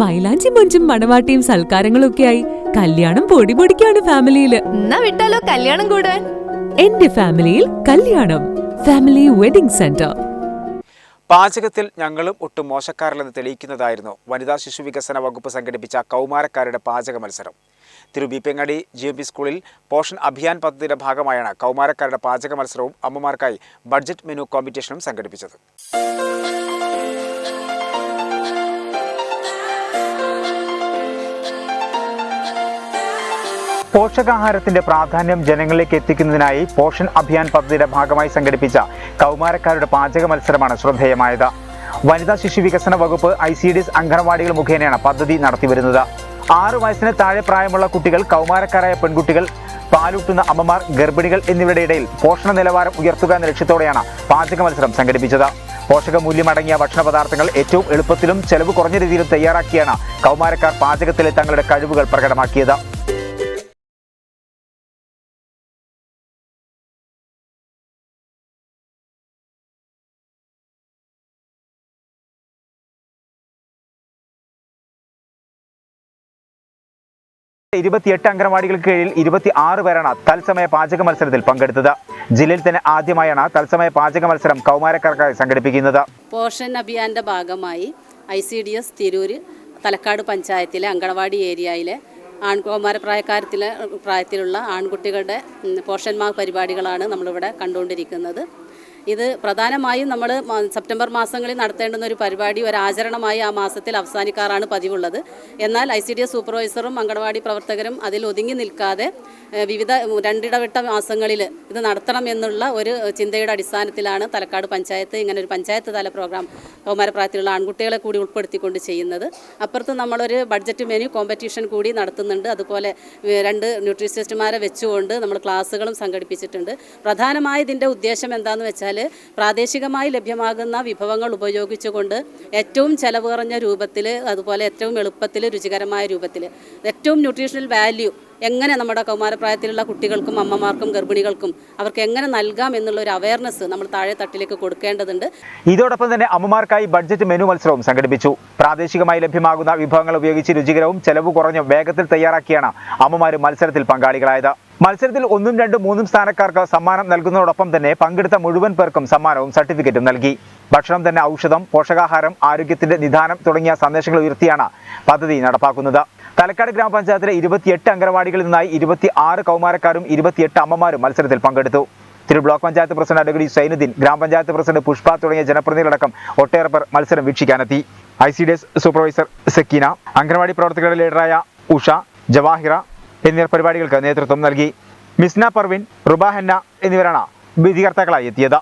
മൈലാഞ്ചി മൊഞ്ചും മണവാട്ടിയും സൽക്കാരങ്ങളും ആയി കല്യാണം പൊടി പൊടിക്കാണ് ഫാമിലിയിൽ. എന്നാ വിട്ടാലോ കല്യാണം കൂടാൻ? എന്റെ ഫാമിലിയിൽ കല്യാണം. Family wedding centre. പാചകത്തിൽ ഞങ്ങളും ഒട്ടും മോശക്കാരല്ലെന്ന് തെളിയിക്കുന്നതായിരുന്നു വനിതാ ശിശു വികസന വകുപ്പ് സംഘടിപ്പിച്ച കൗമാരക്കാരുടെ പാചക മത്സരം. തിരുബീപ്പങ്ങാടി ജി എം പി സ്കൂളിൽ പോഷൻ അഭിയാൻ പദ്ധതിയുടെ ഭാഗമായാണ് കൗമാരക്കാരുടെ പാചക മത്സരവും അമ്മമാർക്കായി ബഡ്ജറ്റ് മെനു കോമ്പറ്റീഷനും സംഘടിപ്പിച്ചത്. പോഷകാഹാരത്തിന്റെ പ്രാധാന്യം ജനങ്ങളിലേക്ക് എത്തിക്കുന്നതിനായി പോഷൻ അഭിയാൻ പദ്ധതിയുടെ ഭാഗമായി സംഘടിപ്പിച്ച കൗമാരക്കാരുടെ പാചക മത്സരമാണ് ശ്രദ്ധേയമായത്. വനിതാ ശിശു വികസന വകുപ്പ് ഐ സി ഡി എസ് അംഗനവാടികൾ മുഖേനയാണ് പദ്ധതി നടത്തിവരുന്നത് ആറു വയസ്സിന് താഴെ പ്രായമുള്ള കുട്ടികൾ കൗമാരക്കാരായ പെൺകുട്ടികൾ പാലൂട്ടുന്ന അമ്മമാർ ഗർഭിണികൾ എന്നിവരുടെ ഇടയിൽ പോഷണ നിലവാരം ഉയർത്തുക എന്ന ലക്ഷ്യത്തോടെയാണ് പാചക മത്സരം സംഘടിപ്പിച്ചത്. പോഷക മൂല്യമടങ്ങിയ ഭക്ഷണ പദാർത്ഥങ്ങൾ ഏറ്റവും എളുപ്പത്തിലും ചെലവ് കുറഞ്ഞ രീതിയിലും തയ്യാറാക്കിയാണ് കൗമാരക്കാർ പാചകത്തിലെ തങ്ങളുടെ കഴിവുകൾ പ്രകടമാക്കിയത്. ഇരുപത്തിയെട്ട് അംഗനവാടികൾക്ക് കീഴിൽ ഇരുപത്തി ആറ് പേരാണ് തത്സമയ പാചക മത്സരത്തിൽ പങ്കെടുത്തത്. ജില്ലയിൽ തന്നെ ആദ്യമായാണ് തത്സമയ പാചക മത്സരം കൗമാരക്കാർക്കായി സംഘടിപ്പിക്കുന്നത്. പോഷൻ അഭിയാന്റെ ഭാഗമായി I C D S Tirur Thalakkad പഞ്ചായത്തിലെ അങ്കണവാടി ഏരിയയിലെ ആൺകുമാര പ്രായക്കാരത്തിലെ പ്രായത്തിലുള്ള ആൺകുട്ടികളുടെ പോഷന്മാർ പരിപാടികളാണ് നമ്മളിവിടെ കണ്ടുകൊണ്ടിരിക്കുന്നത്. ഇത് പ്രധാനമായും നമ്മൾ സെപ്റ്റംബർ മാസങ്ങളിൽ നടത്തേണ്ടുന്ന ഒരു പരിപാടി ഒരു ആചരണമായി ആ മാസത്തിൽ അവസാനിക്കാറാണ് പതിവുള്ളത്. എന്നാൽ ഐ സി ഡി എസ് സൂപ്പർവൈസറും അങ്കണവാടി പ്രവർത്തകരും അതിൽ ഒതുങ്ങി നിൽക്കാതെ വിവിധ രണ്ടിടവിട്ട മാസങ്ങളിൽ ഇത് നടത്തണം എന്നുള്ള ഒരു ചിന്തയുടെ അടിസ്ഥാനത്തിലാണ് തലക്കാട് പഞ്ചായത്ത് ഇങ്ങനെ ഒരു പഞ്ചായത്ത് തല പ്രോഗ്രാം കൗമാരപ്രായത്തിലുള്ള ആൺകുട്ടികളെ കൂടി ഉൾപ്പെടുത്തിക്കൊണ്ട് ചെയ്യുന്നത്. അപ്പുറത്ത് നമ്മളൊരു ബഡ്ജറ്റ് മെനു കോമ്പറ്റീഷൻ കൂടി നടത്തുന്നുണ്ട്. അതുപോലെ രണ്ട് ന്യൂട്രീഷ്യസ്റ്റുമാരെ വെച്ചുകൊണ്ട് നമ്മൾ ക്ലാസ്സുകളും സംഘടിപ്പിച്ചിട്ടുണ്ട്. പ്രധാനമായ ഇതിന്റെ ഉദ്ദേശം എന്താണെന്ന് വെച്ചാൽ പ്രാദേശികമായി ലഭ്യമാകുന്ന വിഭവങ്ങൾ ഉപയോഗിച്ചുകൊണ്ട് ഏറ്റവും ചെലവ് കുറഞ്ഞ രൂപത്തിൽ അതുപോലെ ഏറ്റവും എളുപ്പത്തിൽ രുചികരമായ രൂപത്തിൽ ഏറ്റവും ന്യൂട്രീഷണൽ വാല്യൂ എങ്ങനെ നമ്മുടെ കൗമാരപ്രായത്തിലുള്ള കുട്ടികൾക്കും അമ്മമാർക്കും ഗർഭിണികൾക്കും അവർക്ക് എങ്ങനെ നൽകാം എന്നുള്ള ഒരു അവയർനെസ് നമ്മൾ താഴെ തട്ടിലേക്ക് കൊടുക്കേണ്ടതുണ്ട്. ഇതോടൊപ്പം തന്നെ അമ്മമാർക്കായി ബഡ്ജറ്റ് മെനു മത്സരവും സംഘടിപ്പിച്ചു. പ്രാദേശികമായി ലഭ്യമാകുന്ന വിഭവങ്ങൾ ഉപയോഗിച്ച് രുചികരവും ചെലവ് കുറഞ്ഞ വേഗത്തിൽ തയ്യാറാക്കിയാണ് അമ്മമാർ മത്സരത്തിൽ പങ്കാളികളായത്. മത്സരത്തിൽ ഒന്നും രണ്ടും മൂന്നും സ്ഥാനക്കാർക്ക് സമ്മാനം നൽകുന്നതോടൊപ്പം തന്നെ പങ്കെടുത്ത മുഴുവൻ പേർക്കും സമ്മാനവും സർട്ടിഫിക്കറ്റും നൽകി. ഭക്ഷണം തന്നെ ഔഷധം പോഷകാഹാരം ആരോഗ്യത്തിന്റെ നിദാനം തുടങ്ങിയ സന്ദേശങ്ങൾ ഉയർത്തിയാണ് പദ്ധതി നടപ്പാക്കുന്നത്. തലക്കാട് ഗ്രാമപഞ്ചായത്തിലെ ഇരുപത്തിയെട്ട് അംഗനവാടികളിൽ നിന്നായി ഇരുപത്തി ആറ് കൗമാരക്കാരും ഇരുപത്തിയെട്ട് അമ്മമാരും മത്സരത്തിൽ പങ്കെടുത്തു. Tiru block panchayat president advocate Zainuddin grama panchayat president Pushpa തുടങ്ങിയ ജനപ്രതിനിധികളടക്കം ഒട്ടേറെ പേർ മത്സരം വീക്ഷിക്കാനെത്തി. I C D S supervisor Sakeena anganwadi പ്രവർത്തകരുടെ ലീഡറായ ഉഷ ജവാഹിറ എന്നിവർ പരിപാടികൾക്ക് നേതൃത്വം നൽകി. മിസ്ന പർവിൻ റുബാഹന്ന എന്നിവരാണ് വിധികർത്താക്കളായി എത്തിയത്.